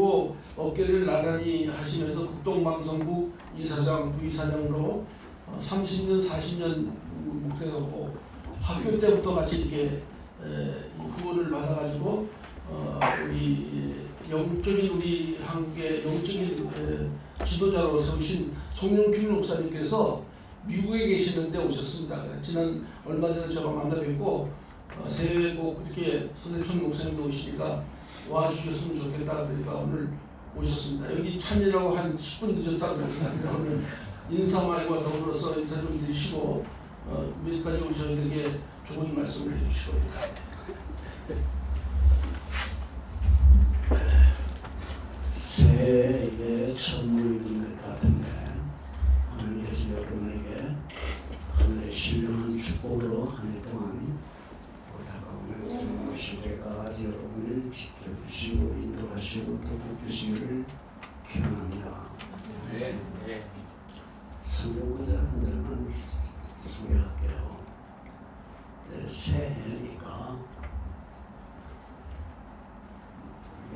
하고 어깨를 나란히 하시면서 국동방송국 이사장, 부이사장으로 어, 30년, 40년 목회하고 학교 때부터 같이 이렇게 후원을 받아가지고 어, 우리 영적인 우리 한국의 영적인 에, 지도자로 서신 송영필 목사님께서 미국에 계시는데 오셨습니다. 지난 얼마 전에 제가 만나 뵙고 어, 새해 꼭 이렇게 선대촌 목사님도 오시니까 와주셨으면 좋겠다 그러니까 오늘 오셨습니다. 여기 참여라고 한 10분 늦었다 그러니까 오늘 인사말과 더불어서 인사 좀 드리시고 어, 여기까지 오셔야 되게 좋은 말씀을 해주시고 새해의 선물인 것 같은데 하나님께서 여러분에게 하늘의 신령한 축복으로 한 해 동안 다가오는 주님의 시대가 여러분을 지켜주시고 인도하시고 또 붙주시기를 기원합니다. 네. 네. 성경보다 한 점은 소개할게요. 이제 새해니까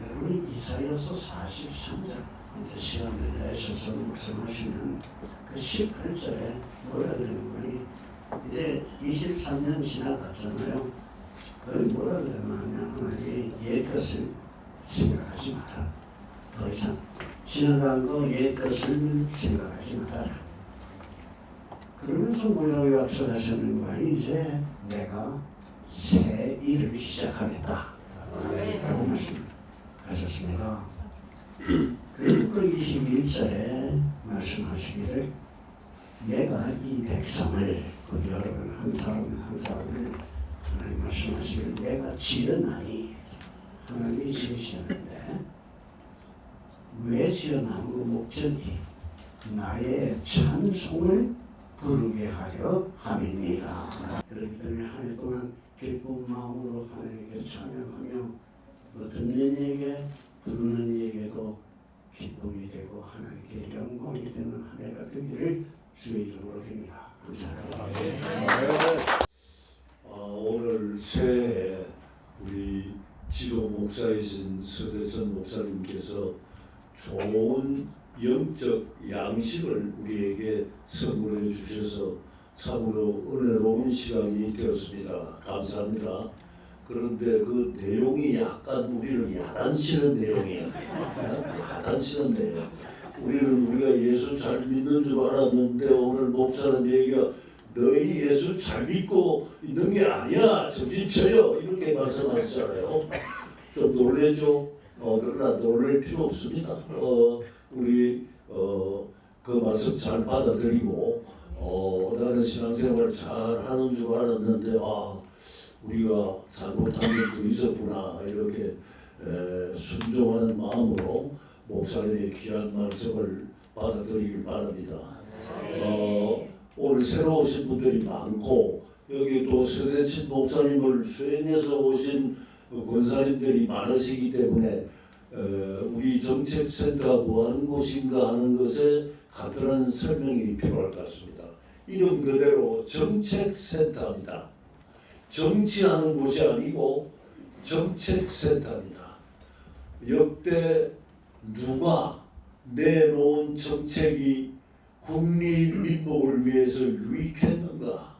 여러분이 이사야서 43장 이제 시간을 내셔서 묵상하시면 그 18절에 뭐라 그러는 거니 이제 23년 지나갔잖아요. 그걸 뭐라 그러냐면 하나님이 옛 것을 생각하지 마라. 더 이상 지나간 거 옛 것을 생각하지 말아라. 그러면서 뭐라고 약속하셨는 거야? 이제 내가 새 일을 시작하겠다. 라고 말씀하셨습니다. 그리고 또 21절에 말씀하시기를 내가 이 백성을 그 여러분 한 사람 한 사람을 하나님 말씀하시기를 내가 지르나니 하나님이 지으셨는데 왜 지어나무 목적이 나의 찬송을 부르게 하려 함이니라. 그렇기 때문에 한 해 동안 기쁜 마음으로 하나님께 찬양하며 뭐 듣는 이에게 부르는 이에게도 기쁨이 되고 하나님께 영광이 되는 한 해가 되기를 주의 이름으로 빕니다. 감사합니다. 아, 오늘 우리 지도 목사이신 서대천 목사님께서 좋은 영적 양식을 우리에게 선물해 주셔서 참으로 은혜로운 시간이 되었습니다. 감사합니다. 그런데 그 내용이 약간 우리를 야단치는 내용이에요. 야단치는데요. 우리는 우리가 예수 잘 믿는 줄 알았는데 오늘 목사님 얘기가 너희 예수 잘 믿고 있는 게 아니야. 정신 차려. 이렇게 말씀하셨잖아요. 좀 놀래죠? 어, 그러나 놀랄 필요 없습니다. 어, 우리, 어, 그 말씀 잘 받아들이고, 어, 나는 신앙생활 잘 하는 줄 알았는데, 아, 우리가 잘못한 것도 있었구나. 이렇게 에, 순종하는 마음으로 목사님의 귀한 말씀을 받아들이길 바랍니다. 어, 오늘 새로 오신 분들이 많고 여기 또 서대친 목사님을 수행해서 오신 권사님들이 많으시기 때문에 어, 우리 정책센터가 뭐 하는 곳인가 하는 것에 간단한 설명이 필요할 것 같습니다. 이름 그대로 정책센터입니다. 정치하는 곳이 아니고 정책센터입니다. 역대 누가 내놓은 정책이 국리 민복을 위해서 유익했는가?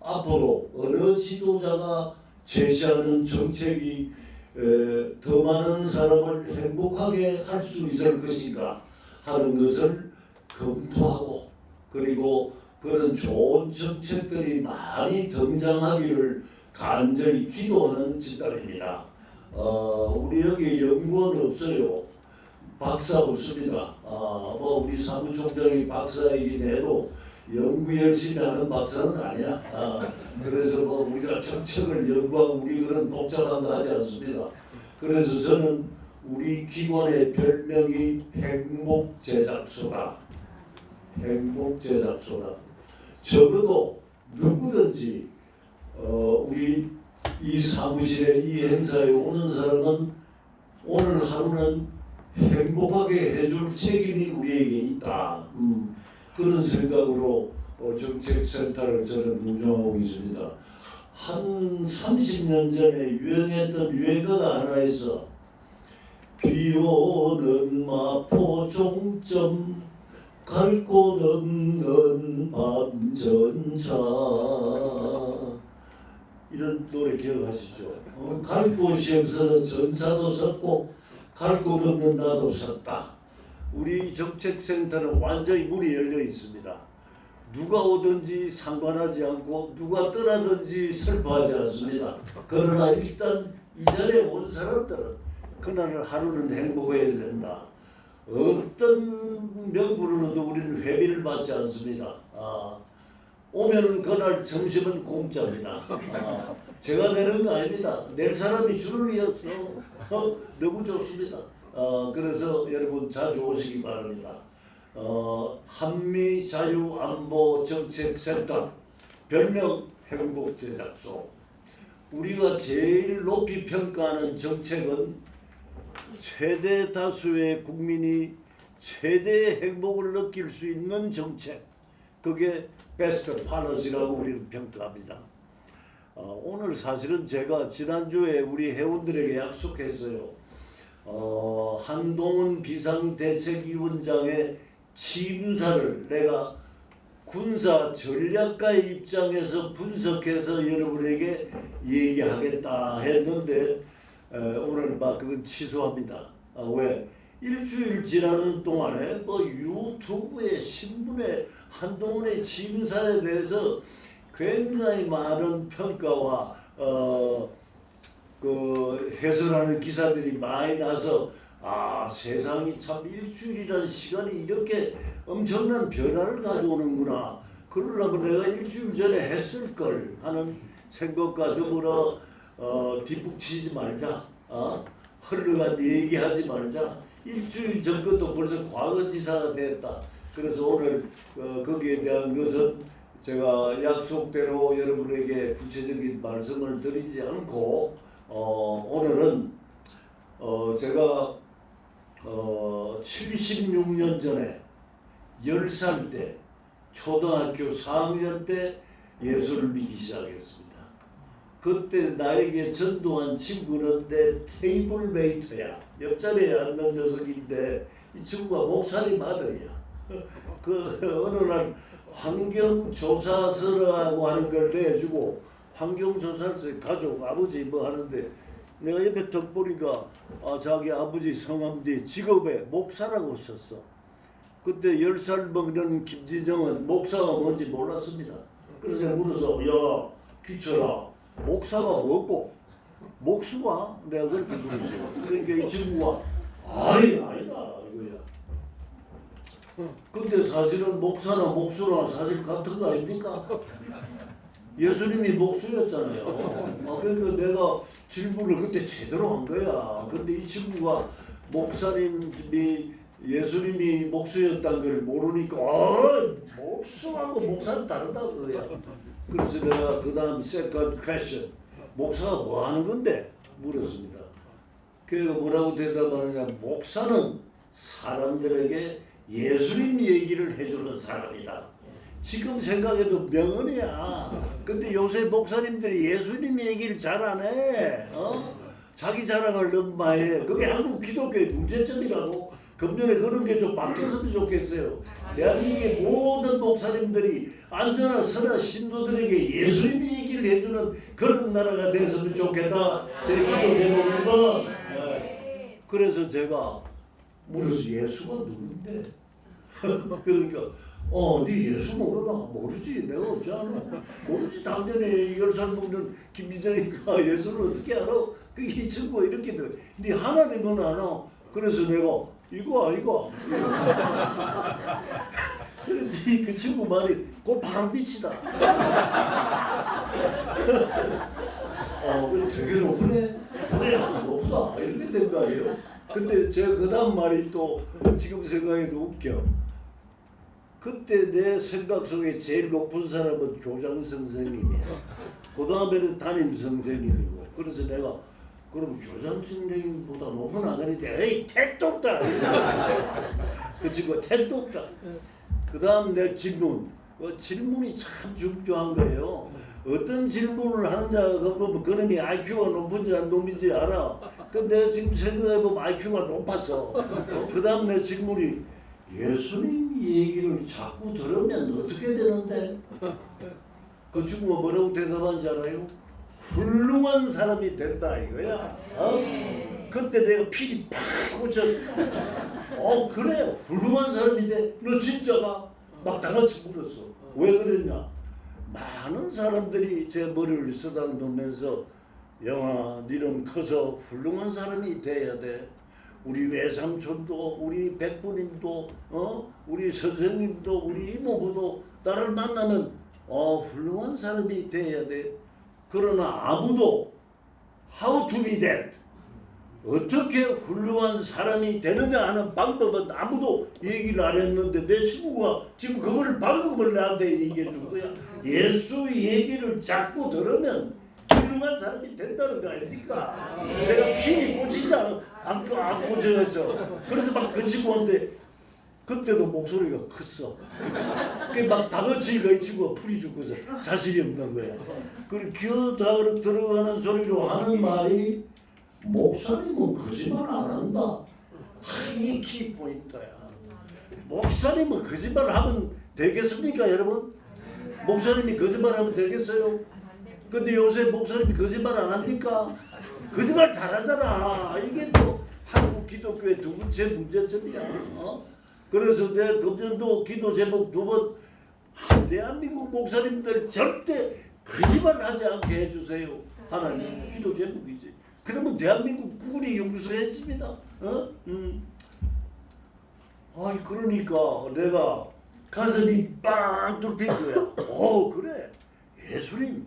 앞으로 어느 지도자가 제시하는 정책이 에, 더 많은 사람을 행복하게 할 수 있을 것인가 하는 것을 검토하고 그리고 그런 좋은 정책들이 많이 등장하기를 간절히 기도하는 집단입니다. 어, 우리 여기 연구원 없어요. 박사 없습니다. 아, 뭐 우리 사무총장이 박사이긴 해도 연구 열심히 하는 박사는 아니야. 아, 그래서 뭐 우리가 정책을 연구하고 우리 그런 복잡한 거 하지 않습니다. 그래서 저는 우리 기관의 별명이 행복 제작소다. 행복 제작소다. 적어도 누구든지 어, 우리 이 사무실에 이 행사에 오는 사람은 오늘 하루는 행복하게 해줄 책임이 우리에게 있다. 음, 그런 생각으로 어, 정책센터를 저는 운영하고 있습니다. 한 30년 전에 유행했던 유행어가 하나 있어. 비 오는 마포 종점 갈 곳 없는 밤전차 이런 노래 기억하시죠? 어, 갈 곳이 없어서 전차도 섰고 갈 곳 없는 나도 섰다. 우리 정책센터는 완전히 문이 열려 있습니다. 누가 오든지 상관하지 않고 누가 떠나든지 슬퍼하지 않습니다. 그러나 일단 이전에 온 사람들은 그날을 하루는 행복해야 된다. 어떤 명분으로도 우리는 회비를 받지 않습니다. 아, 오면은 그날 점심은 공짜입니다. 아, 제가 내는 거 아닙니다. 낼 사람이 줄을 이었어. 어, 너무 좋습니다. 어, 그래서 여러분 자주 오시기 바랍니다. 어, 한미 자유 안보 정책 센터 별명 행복 제작소. 우리가 제일 높이 평가하는 정책은 최대 다수의 국민이 최대의 행복을 느낄 수 있는 정책. 그게 베스트 팔러시라고 우리는 평가합니다. 어, 오늘 사실은 제가 지난주에 우리 회원들에게 약속했어요. 어, 한동훈 비상대책위원장의 취임사를 내가 군사 전략가의 입장에서 분석해서 여러분에게 얘기하겠다 했는데 에, 오늘 막 그건 취소합니다. 아, 왜? 일주일 지나는 동안에 뭐 유튜브에 신문에 한동훈의 취임사에 대해서 굉장히 많은 평가와 어, 그 해설하는 기사들이 많이 나서 아 세상이 참 일주일이라는 시간이 이렇게 엄청난 변화를 가져오는구나. 그러려면 내가 일주일 전에 했을 걸 하는 생각과 더불어 어, 뒷북치지 말자. 어? 흘러간 얘기하지 말자. 일주일 전 것도 벌써 과거지사가 됐다. 그래서 오늘 어, 거기에 대한 것은 제가 약속대로 여러분에게 구체적인 말씀을 드리지 않고 어, 오늘은 어, 제가 어, 76년 전에 10살 때 초등학교 4학년 때 예수를 믿기 시작했습니다. 그때 나에게 전도한 친구는 내 테이블 메이트야. 옆자리에 앉는 녀석인데 이 친구가 목사님 아들이야. 그 어느 날 환경조사서라고 하는 걸 내주고 환경조사서 가족 아버지 뭐 하는데 내가 옆에 턱 보니까 아 자기 아버지 성함 뒤에 직업에 목사라고 썼어. 그때 열 살 먹는 김진정은 목사가 뭔지 몰랐습니다. 그래서 물어서 야 귀철아 목사가 뭐고 목수가 내가 그렇게 물었어요. 그러니까 이 친구가 아이 아니다 이거야. 근데 사실은 목사나 목수나 사실 같은 거 아닙니까? 예수님이 목수였잖아요. 아, 그러니까 내가 질문을 그때 제대로 한 거야. 근데 이 친구가 목사님이 예수님이 목수였다는 걸 모르니까 아, 목수하고 목사는 다르다 그거야. 그래서 내가 그 다음 세컨 퀘션 목사가 뭐 하는 건데? 물었습니다. 그가 뭐라고 대답하느냐 목사는 사람들에게 예수님 얘기를 해주는 사람이다. 지금 생각해도 명언이야. 근데 요새 목사님들이 예수님 얘기를 잘 안 해. 어? 자기 자랑을 너무 많이 해. 그게 한국 기독교의 문제점이라고. 금년에 그런 게 좀 바뀌었으면 좋겠어요. 대한민국의 모든 목사님들이 안전한 선한 신도들에게 예수님 얘기를 해주는 그런 나라가 됐으면 좋겠다. 제 기도 제목입니다. 네. 그래서 제가 물어서 예수가 누군데? 그러니까 어, 네 예수 모르나? 모르지. 내가 어찌 알아? 모르지. 당연히 열살 먹는 김민정이가 예수를 어떻게 알아? 그게 이 친구가 이렇게 돼. 네 하나님은 알아. 그래서 내가 이거 이거. 그런데 그 친구 말이 그 바람 빛이다. 어, 되게 높네. 그래 높다. 이렇게 된 거 아니에요? 근데 제가 그 다음 말이 또 지금 생각해도 웃겨. 그때 내 생각 속에 제일 높은 사람은 교장 선생님이야. 그 다음에는 담임 선생님이고. 그래서 내가 그럼 교장 선생님보다 높은 아들인데 에이 택도 없다. 그 친구가 택도 없다. 그 다음 내 질문. 그 질문이 참 중요한 거예요. 어떤 질문을 하는 자가 보면 그놈이 IQ가 높은지 안 높은지 알아. 근데 지금 생각해보면 IQ가 높아서 어, 그 다음 내 질문이 예수님 얘기를 자꾸 들으면 어떻게 되는데? 그 친구가 뭐라고 대답한지 알아요? 훌륭한 사람이 된다 이거야. 어? 그때 내가 필이 팍 꽂혔어. 어 그래 훌륭한 사람이 돼. 너 진짜가? 막다 같이 물었어. 왜 그랬냐? 많은 사람들이 제 머리를 쓰다듬으면서 영아 니는 커서 훌륭한 사람이 돼야 돼. 우리 외삼촌도 우리 백부님도 어 우리 선생님도 우리 이모부도 나를 만나면 어 훌륭한 사람이 돼야 돼. 그러나 아무도 how to be that 어떻게 훌륭한 사람이 되느냐 하는 방법은 아무도 얘기를 안 했는데 내 친구가 지금 그걸 방법을 나한테 얘기해 준 거야. 예수 얘기를 자꾸 들으면 훌륭한 사람이 된다는 거 아닙니까? 내가 피이 꽂히지 않, 안, 안 꽂혀서 그래서 막그 친구한테 그때도 목소리가 컸어. 그막 다그치니까 이 친구가 풀이 죽고서 자신이 없는 거야. 그리고 기어 들어가는 소리로 하는 말이 목사님은 거짓말 안 한다. 하, 이게 키포인트야. 목사님은 거짓말 하면 되겠습니까, 여러분? 목사님이 거짓말 하면 되겠어요? 근데 요새 목사님이 거짓말 안 합니까? 거짓말 잘하잖아. 이게 또 한국 기독교의 두 번째 문제점이야. 어? 그래서 내 금년도 기도 제목 두 번 대한민국 목사님들 절대 거짓말 하지 않게 해주세요. 하나님 기도 제목이지. 그러면 대한민국 국군이 용서해집니다. 어? 음. 아이 그러니까 내가 가슴이 빵 뚫린 거야. 어 그래 예수님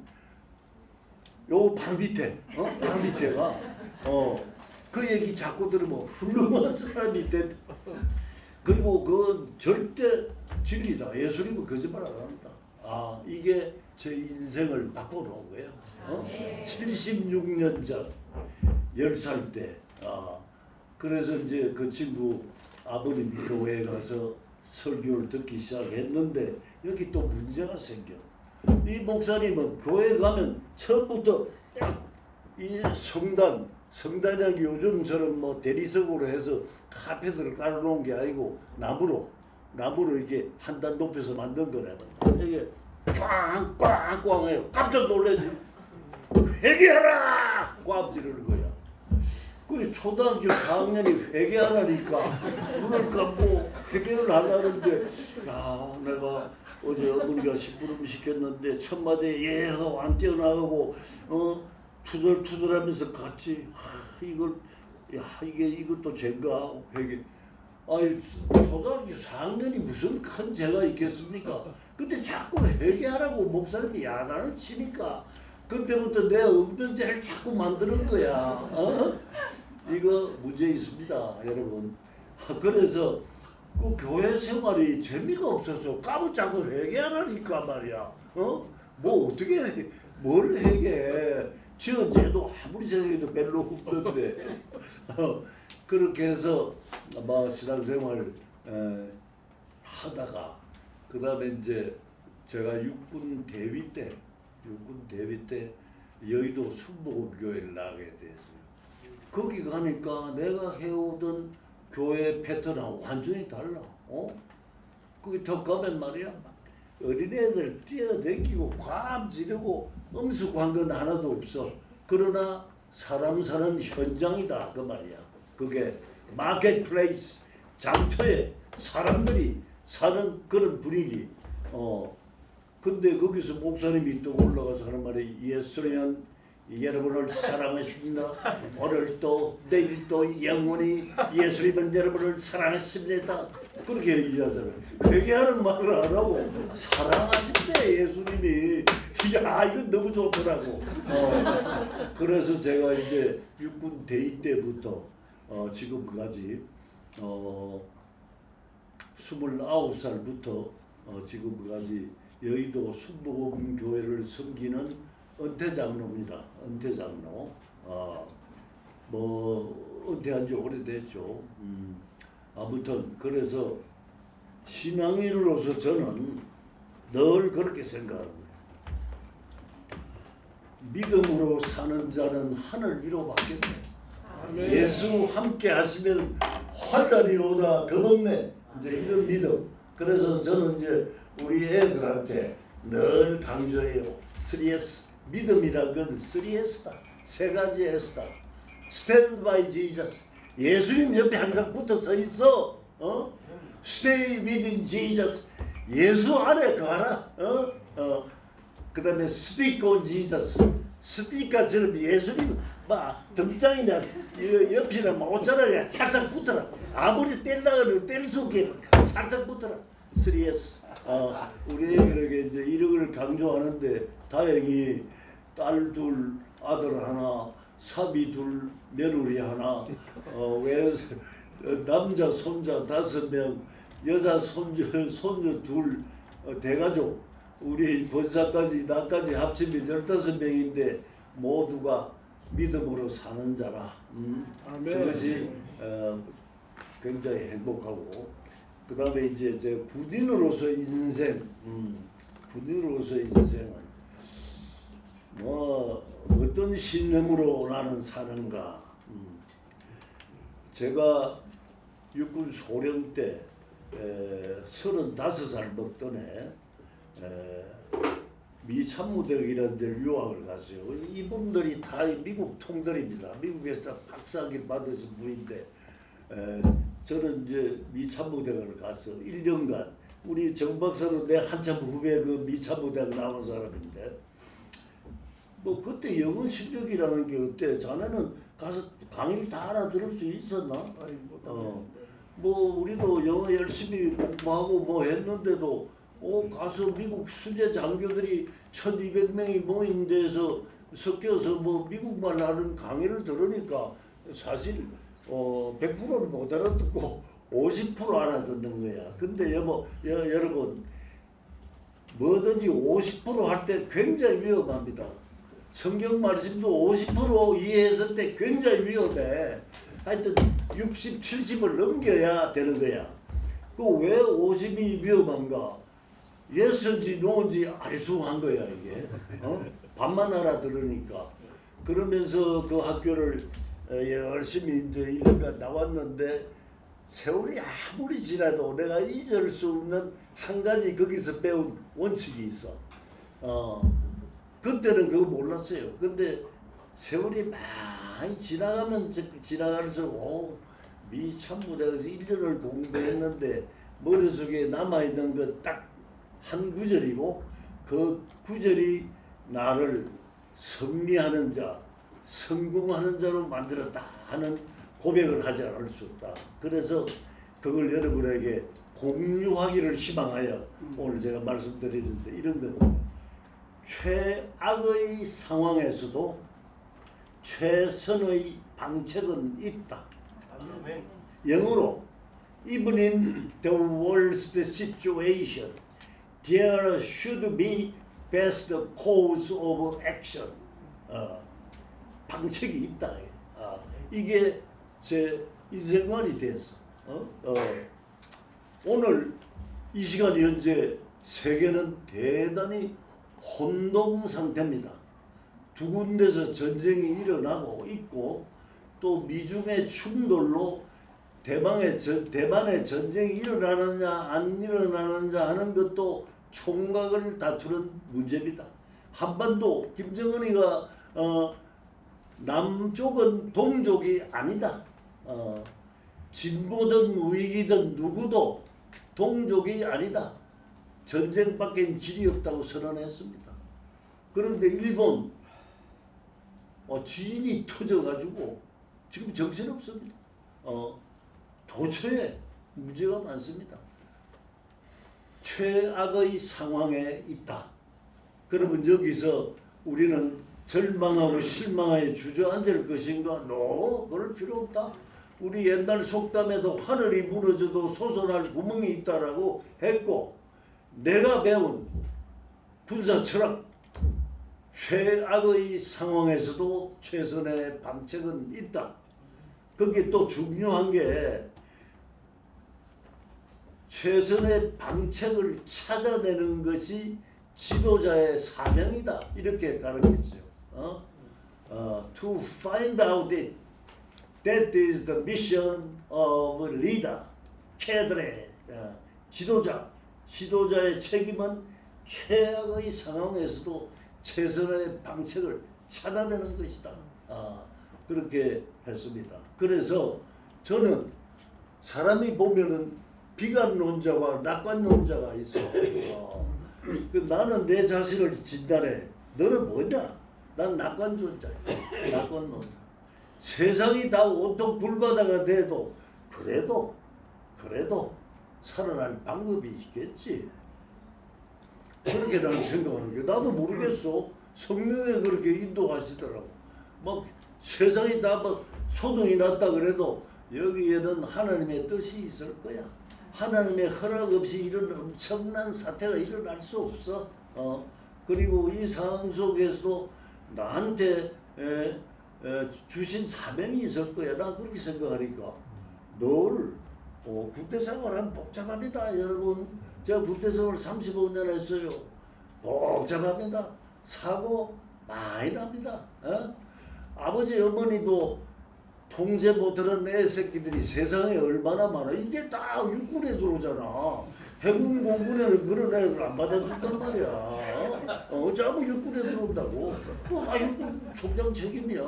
요 바로 밑에 어 바로 밑에가 어 그 얘기 자꾸 들으면 훌륭한 사람이 됐. 그리고 그 절대 진리다. 예수님은 거짓말 안 한다. 아 이게 제 인생을 바꿔놓은 거예요. 어? 76년 전 10살 때. 아, 그래서 이제 그 친구 아버님 교회에 가서 설교를 듣기 시작했는데 여기 또 문제가 생겨. 이 목사님은 교회 가면 처음부터 이 성단, 성단이 요즘처럼 뭐 대리석으로 해서 카페트를 깔아놓은 게 아니고 나무로, 나무로 이게 한 단 높여서 만든 거라면 이게 꽝꽝꽝 해요. 깜짝 놀라지. 회개하라! 꽝 지르는 거야. 그 초등학교 4학년이 회개하라니까 눈을 감고 회개를 하려는데 야 내가 어제 어머니가 심부름 시켰는데 첫마디 예 하고 안 뛰어나가고 어 투덜투덜하면서 같이 하, 이걸 야 이게 이것도 죄인가 회개 아니 초등학교 4학년이 무슨 큰 죄가 있겠습니까? 근데 자꾸 회개하라고 목사님이 야단을 치니까 그때부터 내 없는 죄를 자꾸 만드는 거야. 어? 이거 문제 있습니다, 여러분. 그래서 그 교회 생활이 재미가 없어서 까불자고 회개하라니까 말이야. 어? 뭐 어떻게 해? 뭘 회개해? 지은 죄도 아무리 생각해도 별로 없는데. 어, 그렇게 해서 막 신앙생활 에, 하다가 그 다음에 이제 제가 육군 대위 때 육군 대위 때 여의도 순복음교회를 나가게 됐어요. 거기 가니까 내가 해오던 교회 패턴하고 완전히 달라. 어? 거기 더 가면 말이야. 어린애들 뛰어다니고 과암 지르고 음숙한 건 하나도 없어. 그러나 사람 사는 현장이다 그 말이야. 그게 마켓플레이스 장터에 사람들이 사는 그런 분위기. 어. 근데 거기서 목사님이 또 올라가서 하는 말이 예수는 여러분을 사랑하십니다. 오늘도 내일도 영원히 예수님은 여러분을 사랑하십니다. 그렇게 얘기하잖아요. 회개하는 말을 안 하고 사랑하신대 예수님이. 야 이건 너무 좋더라고. 어. 그래서 제가 이제 육군 대위 때부터 어, 지금까지 어, 29살부터 어, 지금까지 여의도 순복음 교회를 섬기는 은퇴 장로입니다. 은퇴 장로. 어, 뭐 은퇴한 지 오래됐죠. 음, 아무튼 그래서 신앙인으로서 저는 늘 그렇게 생각합니다. 믿음으로 사는 자는 하늘 위로 받겠네. 예수 함께 하시면 환란이 오나 겁없네. 이제 이런 믿음. 그래서 저는 이제 우리 애들한테 늘 강조해요. 3S 믿음이란 건 3S다. 세 가지 S다. Stand by Jesus. 예수님 옆에 항상 붙어 서 있어. 어? Stay within Jesus. 예수 안에 가라. 어? 어. 그 다음에 stick on Jesus. 스티커처럼 예수님 막 등장이나 이 옆이나 막 옷자락에 찰싹 붙어라. 아무리 뗄라고 뗄수 없게 찰싹 붙어라. 3S. 어, 우리 애들에게 이제 이런 걸 강조하는데 다행히 딸 둘, 아들 하나, 사비 둘, 며느리 하나, 어, 왜 남자 손자 다섯 명, 여자 손녀 손녀 둘, 어, 대가족. 우리 본사까지 나까지 합치면 열다섯 명인데 모두가 믿음으로 사는 자라. 음. 그것이 어, 굉장히 행복하고. 그 다음에 이제 제 군인으로서 인생, 음, 군인으로서 인생은 뭐 어떤 신념으로 나는 사는가. 음. 제가 육군 소령 때 서른다섯 살 먹던 해 에, 미 참모대학이라는 데 유학을 갔어요. 이분들이 다 미국 통들입니다. 미국에서 다 박사학위 받으신 분인데 에, 저는 이제 미 참모대학을 갔어. 1년간 우리 정 박사도 내 한참 후배 그 미 참모대학 나온 사람인데 뭐 그때 영어 실력이라는 게 어때? 자네는 가서 강의를 다 알아들을 수 있었나? 아이, 뭐, 어. 뭐 우리도 영어 열심히 공부하고 뭐 했는데도 어 가서 미국 수제 장교들이 1200명이 모인 데서 섞여서 뭐 미국말 하는 강의를 들으니까 사실 어 100%는 못 알아듣고 50% 알아듣는 거야. 근데 여보 여, 여러분 뭐든지 50%할 때 굉장히 위험합니다. 성경 말씀도 50% 이해했을 때 굉장히 위험해. 하여튼 60, 70을 넘겨야 되는 거야. 그왜 50이 위험한가? 예스인지 노인지 아리송한 거야 이게. 어? 반만 알아들으니까. 그러면서 그 학교를 어, 열심히 이제 1년간 나왔는데 세월이 아무리 지나도 내가 잊을 수 없는 한 가지 거기서 배운 원칙이 있어. 어, 그때는 그거 몰랐어요. 근데 세월이 많이 지나가면 지- 지나갈수록 오, 미 참모대에서 1년을 공부했는데 머릿속에 남아있는 것 딱 한 구절이고 그 구절이 나를 승리하는 자, 성공하는 자로 만들었다 하는 고백을 하지 않을 수 없다. 그래서 그걸 여러분에게 공유하기를 희망하여 오늘 제가 말씀드리는데 이런 것 최악의 상황에서도 최선의 방책은 있다. 영어로 even in the worst situation there should be best course of action. 어, 방책이 있다. 어, 이게 제 인생관이 됐어. 어? 어. 오늘 이 시간 현재 세계는 대단히 혼동 상태입니다. 두 군데서 전쟁이 일어나고 있고 또 미중의 충돌로 대방의 전, 대만의 전쟁이 일어나느냐 안 일어나느냐 하는 것도 총각을 다투는 문제입니다. 한반도 김정은이가 어, 남쪽은 동족이 아니다. 어, 진보든 우익이든 누구도 동족이 아니다. 전쟁밖에 길이 없다고 선언했습니다. 그런데 일본 어, 지진이 터져가지고 지금 정신없습니다. 어, 도처에 문제가 많습니다. 최악의 상황에 있다. 그러면 여기서 우리는 절망하고 실망하여 주저앉을 것인가? 노, 그럴 필요 없다. 우리 옛날 속담에도 하늘이 무너져도 솟아날 구멍이 있다라고 했고 내가 배운 군사 철학 최악의 상황에서도 최선의 방책은 있다. 거기에 또 중요한 게 최선의 방책을 찾아내는 것이 지도자의 사명이다. 이렇게 가르쳤죠. 어? 어, to find out it That is the mission of leader. 캐드레 어, 지도자. 지도자의 책임은 최악의 상황에서도 최선의 방책을 찾아내는 것이다. 아, 그렇게 했습니다. 그래서 저는 사람이 보면은 비관론자와 낙관론자가 있어. 어, 그 나는 내 자신을 진단해. 너는 뭐냐? 난 낙관론자야. 낙관론자. 세상이 다 온통 불바다가 돼도 그래도 그래도 살아날 방법이 있겠지. 그렇게 나는 생각하는 게 나도 모르겠어. 성령에 그렇게 인도하시더라고. 막 세상이 다 막 소동이 났다 그래도 여기에는 하나님의 뜻이 있을 거야. 하나님의 허락 없이 이런 엄청난 사태가 일어날 수 없어. 어 그리고 이 상황 속에서도 나한테 에, 에, 주신 사명이 있을 거야. 나 그렇게 생각하니까 늘 어, 군대 생활은 복잡합니다, 여러분. 제가 군대 생활 35년 했어요. 복잡합니다. 사고 많이 납니다. 어? 아버지 어머니도 통제 못하는 애 새끼들이 세상에 얼마나 많아. 이게 다 육군에 들어오잖아. 해군 공군에는 그런 애들 안 받아준단 말이야. 어, 어쩌면 육군에 들어온다고. 뭐아 육군 총장 책임이야.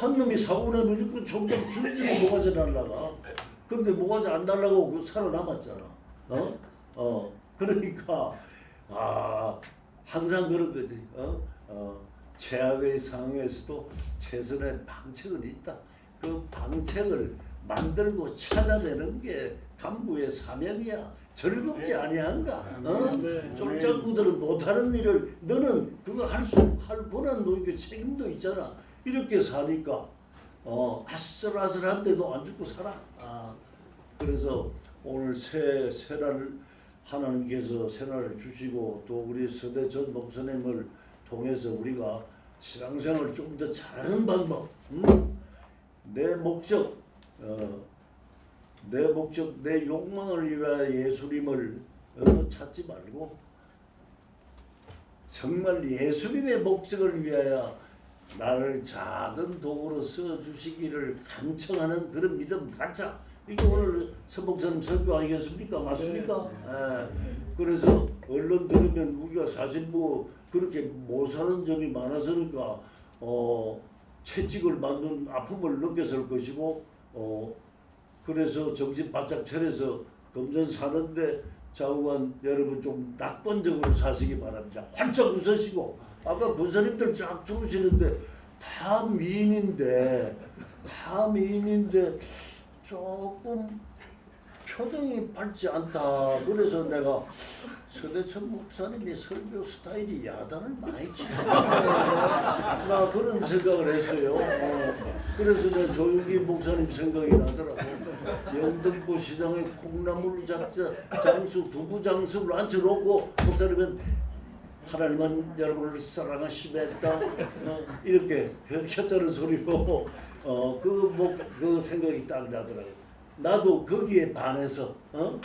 한 놈이 사고 나면 육군 총장 줄지 뭐가지 날라가. 근데 뭐가지 안 날라가고 그 살아남았잖아. 어? 어. 그러니까 아 항상 그런 거지. 어? 어. 최악의 상황에서도 최선의 방책은 있다. 그 방책을 만들고 찾아내는 게 간부의 사명이야. 즐겁지 아니한가? 어? 쫄짝구들은 못하는 일을 너는 그거 할 수 할 권한도 있고 책임도 있잖아. 이렇게 사니까 어 아슬아슬한데도 안 죽고 살아. 아 그래서 오늘 새 새날 하나님께서 새날을 주시고 또 우리 서대 전 목사님을 통해서 우리가 신앙생활을 좀 더 잘하는 방법, 음? 내 목적, 어, 내 목적, 내 욕망을 위하여 예수님을 어, 찾지 말고 정말 예수님의 목적을 위하여 나를 작은 도구로 써 주시기를 간청하는 그런 믿음 갖자. 이게 오늘 선목사님 설교 아니겠습니까? 맞습니까? 예. 그래서 언론 들으면 우리가 사실 뭐 그렇게 못 사는 점이 많아서니까 어 채찍을 맞는 아픔을 느꼈을 것이고 어 그래서 정신 바짝 차려서 금전 사는데 좌우간 여러분 좀 낙관적으로 사시기 바랍니다. 활짝 웃으시고 아까 군사님들 쫙 들어오시는데 다 미인인데 다 미인인데 조금 표정이 밝지 않다. 그래서 내가 서대천 목사님이 설교 스타일이 야단을 많이 치시네. 나 그런 생각을 했어요. 어, 그래서 내 조용기 목사님 생각이 나더라고. 영등포 시장에 콩나물 장수 두부 장수를 앉혀놓고 목사님은 하나님은 여러분을 사랑하시겠다 어, 이렇게 혀짜는 소리로 어 그 뭐 그 생각이 딱 나더라고. 나도 거기에 반해서 어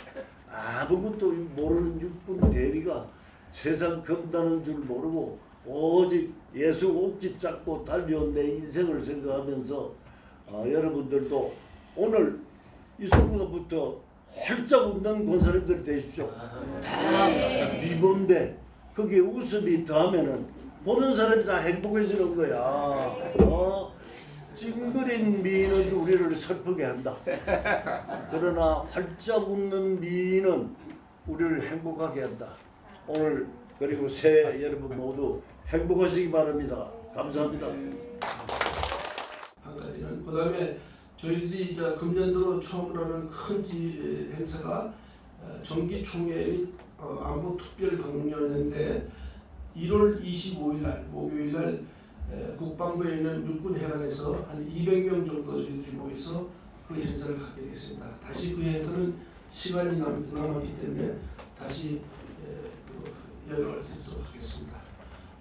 아무것도 모르는 육군 대리가 세상 겁나는 줄 모르고 오직 예수 옥지 잡고 달려온 내 인생을 생각하면서 어, 여러분들도 오늘 이 순간부터 활짝 웃는 권사님들 되십시오. 다 미범대 거기에 웃음이 더하면은 보는 사람이 다 행복해지는 거야. 어? 찡그린 미인은 우리를 슬프게 한다. 그러나 활짝 웃는 미인은 우리를 행복하게 한다. 오늘 그리고 새해 여러분 모두 행복하시기 바랍니다. 감사합니다. 한 가지는 그 다음에 저희들이 이제 금년도로 처음으로 하는 큰 지- 행사가 어, 정기 총회 어, 안보 특별 강연인데 1월 25일 날 목요일 날 에, 국방부에 있는 육군 해관에서 한 200명 정도 저희들이 모여서 그 행사를 갖게 되겠습니다. 다시 그 행사는 시간이 남, 남았기 때문에 다시 에, 그 연락을 드리도록 하겠습니다.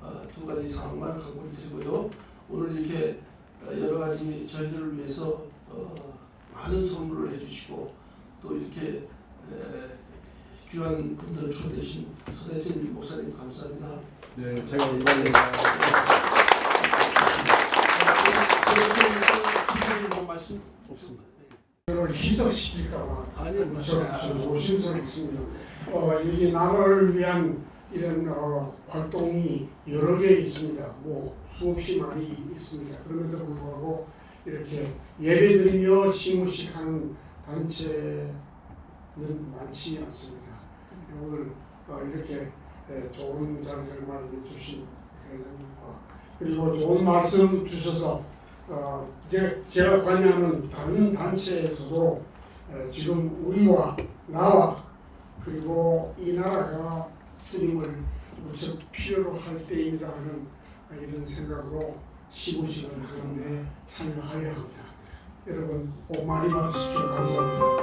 어, 두 가지 사항만 강구를 드리고요. 오늘 이렇게 어, 여러 가지 저희들을 위해서 어, 많은 선물을 해주시고 또 이렇게 에, 귀한 분들을 초대하신 서대진 목사님 감사합니다. 네, 제가 이번에 많이 말씀 없습니다. 그걸 희석시킬까봐 아니요, 뭐, 저, 저 조심스럽게 있습니다. 어, 이게 나라를 위한 이런 어, 활동이 여러 개 있습니다. 뭐 수없이 많이 있습니다. 그럼에도 불구하고 이렇게 예배드리며 시무식하는 단체는 많지 않습니다. 오늘 어, 이렇게 예, 좋은 자리를 마련해 주신 회장님과 그리고 좋은 말씀 주셔서 어, 제, 제가 관여하는 다른 단체에서도 에, 지금 우리와 나와 그리고 이 나라가 주님을 무척 필요로 할 때입니다 하는 이런 생각으로 시구식을 하는데 참여하려 합니다. 여러분 복 많이 받으십시오. 감사합니다.